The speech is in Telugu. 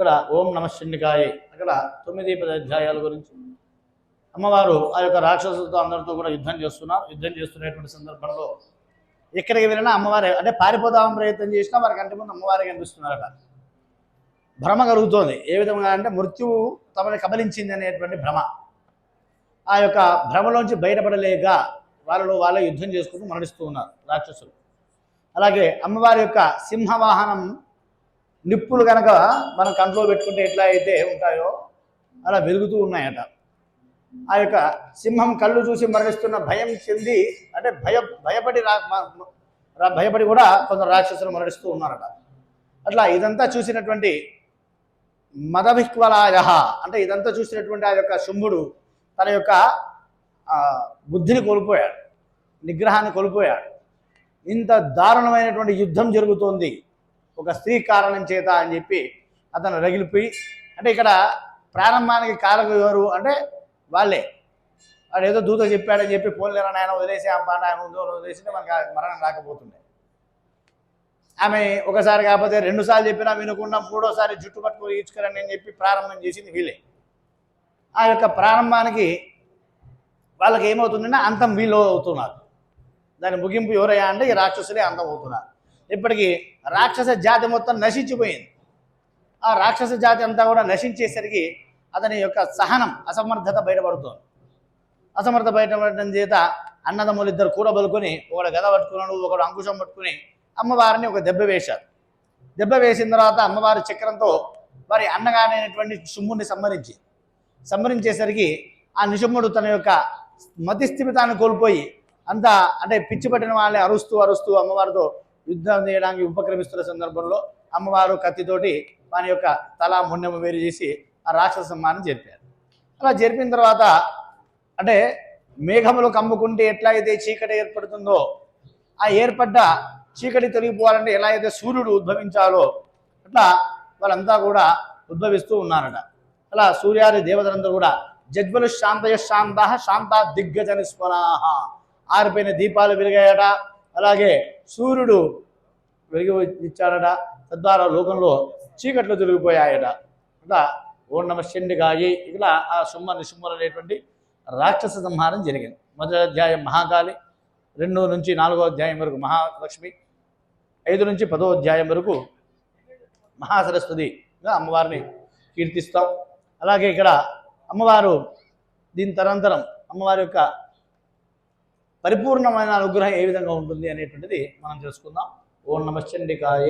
ఇక్కడ ఓం నమ అక్కడ తొమ్మిది పది అధ్యాయాల గురించి. అమ్మవారు ఆ యొక్క రాక్షసులతో అందరితో కూడా యుద్ధం చేస్తున్నారు. యుద్ధం చేస్తున్నటువంటి సందర్భంలో ఎక్కడికి వెళ్ళినా అమ్మవారే అంటే పారిపోదామని ప్రయత్నం చేసినా వారి కంటి ముందు అమ్మవారే కనిపిస్తున్నారట. భ్రమ కలుగుతోంది. ఏ విధంగా అంటే మృత్యువు తమని కబలించింది అనేటువంటి భ్రమ. ఆ యొక్క భ్రమలోంచి బయటపడలేక వాళ్ళలో వాళ్ళే యుద్ధం చేసుకుంటూ మరణిస్తూ ఉన్నారు రాక్షసులు. అలాగే అమ్మవారి యొక్క సింహవాహనం నిప్పులు కనుక మనం కంట్లో పెట్టుకుంటే ఎట్లా అయితే ఉంటాయో అలా వెలుగుతూ ఉన్నాయట. ఆ యొక్క సింహం కళ్ళు చూసి మరణిస్తున్న భయం చెంది అంటే భయ భయపడి రా భయపడి కూడా కొందరు రాక్షసులు మరణిస్తూ ఉన్నారట. అట్లా ఇదంతా చూసినటువంటి మదభిక్వలాయ అంటే ఇదంతా చూసినటువంటి ఆ యొక్క శుంభుడు తన యొక్క బుద్ధిని కోల్పోయాడు నిగ్రహాన్ని కోల్పోయాడు. ఇంత దారుణమైనటువంటి యుద్ధం జరుగుతోంది. ఒక స్త్రీ కారణం చేత అని చెప్పి అతను రగిలిపోయి అంటే ఇక్కడ ప్రారంభానికి కారకులు ఎవరు అంటే వాళ్ళే. వాడు ఏదో దూత చెప్పాడని చెప్పి పోలేరని ఆయన వదిలేసి ఆ పాట ఆమె ఉందో వదిలేసి మనకి మరణం రాకపోతుండే. ఆమె ఒకసారి కాకపోతే రెండుసార్లు చెప్పినా వినకుండా మూడోసారి జుట్టు పట్టుకొని ఈడ్చుకరండి అని చెప్పి ప్రారంభం చేసింది వీళ్ళే. ఆ యొక్క ప్రారంభానికి వాళ్ళకి ఏమవుతుందంటే అంతం వీళ్ళు అవుతున్నారు. దాని ముగింపు ఎవరయ్యా అంటే ఈ రాక్షసులే అంతం అవుతున్నారు. ఇప్పటికీ రాక్షస జాతి మొత్తం నశించిపోయింది. ఆ రాక్షస జాతి అంతా కూడా నశించేసరికి అతని యొక్క సహనం అసమర్థత బయటపడుతుంది. అసమర్థ బయటపడటం చేత అన్నదమ్ములు ఇద్దరు కూడబలుకొని ఒకడు గద పట్టుకున్నాడు ఒకడు అంకుశం పట్టుకుని అమ్మవారిని ఒక దెబ్బ వేశారు. దెబ్బ వేసిన తర్వాత అమ్మవారి చక్రంతో వారి అన్నగానైనటువంటి శుంభుని సంహరించి సంహరించేసరికి ఆ నిశుంభుడు తన యొక్క మతి స్థిమితాన్ని కోల్పోయి అంతా అంటే పిచ్చి పట్టిన వాళ్ళని అరుస్తూ అరుస్తూ అమ్మవారితో యుద్ధం చేయడానికి ఉపక్రమిస్తున్న సందర్భంలో అమ్మవారు కత్తితోటి వాని యొక్క తల మున్నెము వేరు చేసి ఆ రాక్షస సంహారం జరిపారు. అలా జరిపిన తర్వాత అంటే మేఘములు కమ్ముకుంటే ఎట్లా అయితే చీకటి ఏర్పడుతుందో ఆ ఏర్పడ్డ చీకటి తొలగిపోవాలంటే ఎలా అయితే సూర్యుడు ఉద్భవించాలో అట్లా వాళ్ళంతా కూడా ఉద్భవిస్తూ ఉన్నారట. అలా సూర్యాది దేవతలందరూ కూడా జజ్వలు శాంతయ శాంత శాంత దిగ్గజ నిస్వనాహ ఆరిపోయిన దీపాలు వెలిగాయట. అలాగే సూర్యుడు వెలిగి తద్వారా లోకంలో చీకట్లు తొలగిపోయాయట. అట్లా ఓం నమ శండిగాయి ఇలా ఆ సుమ్మ నిసుమ్మలు అనేటువంటి రాక్షస సంహారం జరిగింది. మొదటి అధ్యాయం మహాకాళి రెండో నుంచి నాలుగో అధ్యాయం వరకు మహాలక్ష్మి ఐదు నుంచి పదో అధ్యాయం వరకు మహాసరస్వతిగా అమ్మవారిని కీర్తిస్తాం. అలాగే ఇక్కడ అమ్మవారు దీని తరంతరం అమ్మవారి యొక్క పరిపూర్ణమైన అనుగ్రహం ఏ విధంగా ఉంటుంది అనేటువంటిది మనం తెలుసుకుందాం. ఓం నమశ్చండికాయ